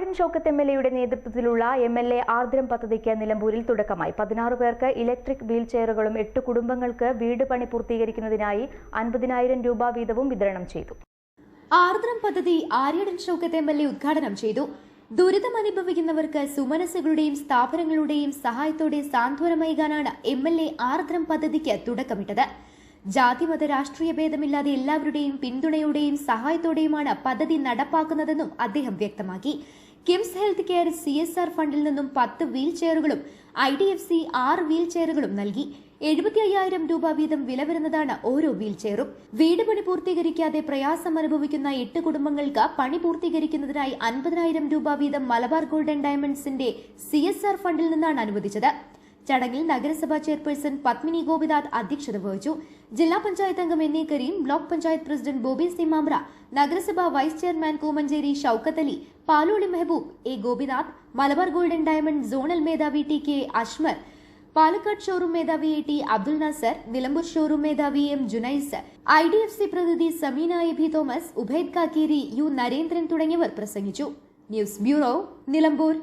Aryadan Shoukath M L എയുടെ നേതൃത്വത്തിലുള്ള M L A Ardram പദ്ധതിക്ക് നിലമ്പൂരിൽ തുടക്കമായി. പതിനാറ് പേർക്ക് ഇലക്ട്രിക് വീൽ ചെയറുകളും എട്ട് കുടുംബങ്ങൾക്ക് വീട് പണി പൂർത്തീകരിക്കുന്നതിനായി അൻപതിനായിരം രൂപ വീതവും വിതരണം ചെയ്തു. ആർദ്രം പദ്ധതി Aryadan Shoukath M L A ഉദ്ഘാടനം ചെയ്തു. ദുരിതം അനുഭവിക്കുന്നവർക്ക് സുമനസ്സുകളുടെയും സ്ഥാപനങ്ങളുടെയും സഹായത്തോടെ സാന്ത്വനമേകാനാണ് എം എൽ എ ആർദ്രം പദ്ധതിക്ക് തുടക്കമിട്ടത്. ജാതിമത രാഷ്ട്രീയ ഭേദമില്ലാതെ എല്ലാവരുടെയും പിന്തുണയോടെയും സഹായത്തോടെയുമാണ് പദ്ധതി നടപ്പാക്കുന്നതെന്നും അദ്ദേഹം വ്യക്തമാക്കി. KIMS health care C S R ഫണ്ടിൽ നിന്നും പത്ത് വീൽ ചെയറുകളും ഐ ഡി എഫ് സി ആറ് വീൽ ചെയറുകളും നൽകി. എഴുപത്തി അയ്യായിരം രൂപ വീതം വില വരുന്നതാണ് ഓരോ വീൽ ചെയറും വീട് പണി പൂർത്തീകരിക്കാതെ പ്രയാസം അനുഭവിക്കുന്ന എട്ട് കുടുംബങ്ങൾക്ക് പണി പൂർത്തീകരിക്കുന്നതിനായി അൻപതിനായിരം രൂപ വീതം മലബാർ ഗോൾഡൻ ഡയമണ്ട്സിന്റെ സി ഫണ്ടിൽ നിന്നാണ് അനുവദിച്ചത്. ചടങ്ങിൽ നഗരസഭാ ചെയർപേഴ്സൺ പത്മിനി ഗോപിനാഥ് അധ്യക്ഷത വഹിച്ചു. ജില്ലാ പഞ്ചായത്ത് അംഗം N A Kareem block panchayat president Bobby C Mamra നഗരസഭാ vice chairman Koomancheri Shoukath Ali Paloli Mehaboob A Gopinath Malabar golden diamond zonal മേധാവി T K Ashmar Palakkad showroom മേധാവി A T Abdul Nasar Nilambur showroom മേധാവി M Junais I D F C പ്രതിനിധി Sameena A B Thomas Ubaid Kakkeri U Narendran തുടങ്ങിയവർ പ്രസംഗിച്ചു. News bureau Nilambur.